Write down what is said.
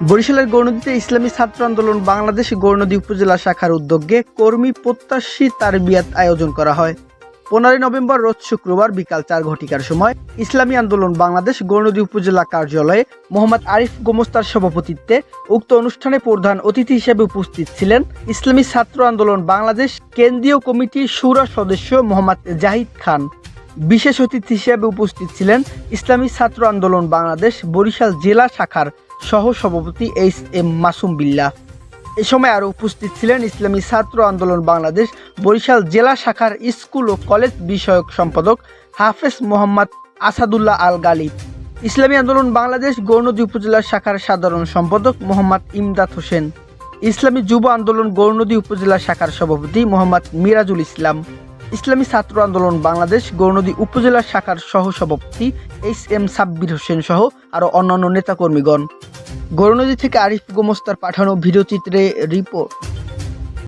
বরিশালের গৌরনদীতে ইসলামী ছাত্র আন্দোলন বাংলাদেশ গৌরনদী উপজেলা শাখার উদ্যোগে কর্মী প্রত্যাশী তারবিয়াত আয়োজন করা হয়। পনেরোই নভেম্বর রোজ শুক্রবার বিকাল চার ঘটিকার সময় ইসলামী আন্দোলন বাংলাদেশ গৌরনদী উপজেলা কার্যালয়ে মোহাম্মদ আরিফ গোমস্তার সভাপতিত্বে উক্ত অনুষ্ঠানে প্রধান অতিথি হিসেবে উপস্থিত ছিলেন ইসলামী ছাত্র আন্দোলন বাংলাদেশ কেন্দ্রীয় কমিটির সুরা সদস্য মোহাম্মদ জাহিদ খান। বিশেষ অতিথি হিসেবে উপস্থিত ছিলেন ইসলামী ছাত্র আন্দোলন বাংলাদেশ বরিশাল জেলা শাখার সহ সভাপতি এইচ এম মাসুম বিল্লাহ। এ সময় আরও উপস্থিত ছিলেন ইসলামী ছাত্র আন্দোলন বাংলাদেশ বরিশাল জেলা শাখার স্কুল ও কলেজ বিষয়ক সম্পাদক হাফেজ মোহাম্মদ আসাদুল্লাহ আল গালিব ইসলামী আন্দোলন বাংলাদেশ গৌরনদী উপজেলা শাখার সাধারণ সম্পাদক মোহাম্মদ ইমদাদ হোসেন। ইসলামী যুব আন্দোলন গৌরনদী উপজেলা শাখার সভাপতি মোহাম্মদ মিরাজুল ইসলাম। ইসলামী ছাত্র আন্দোলন বাংলাদেশ গৌরনদী উপজেলা শাখার সহসভাপতি এইচ এম সাব্বির হোসেন সহ আরও অন্যান্য নেতাকর্মীগণ। গৌরনদী থেকে আরিফ গোমস্তার পাঠানো ভিডিওচিত্রে রিপোর্ট।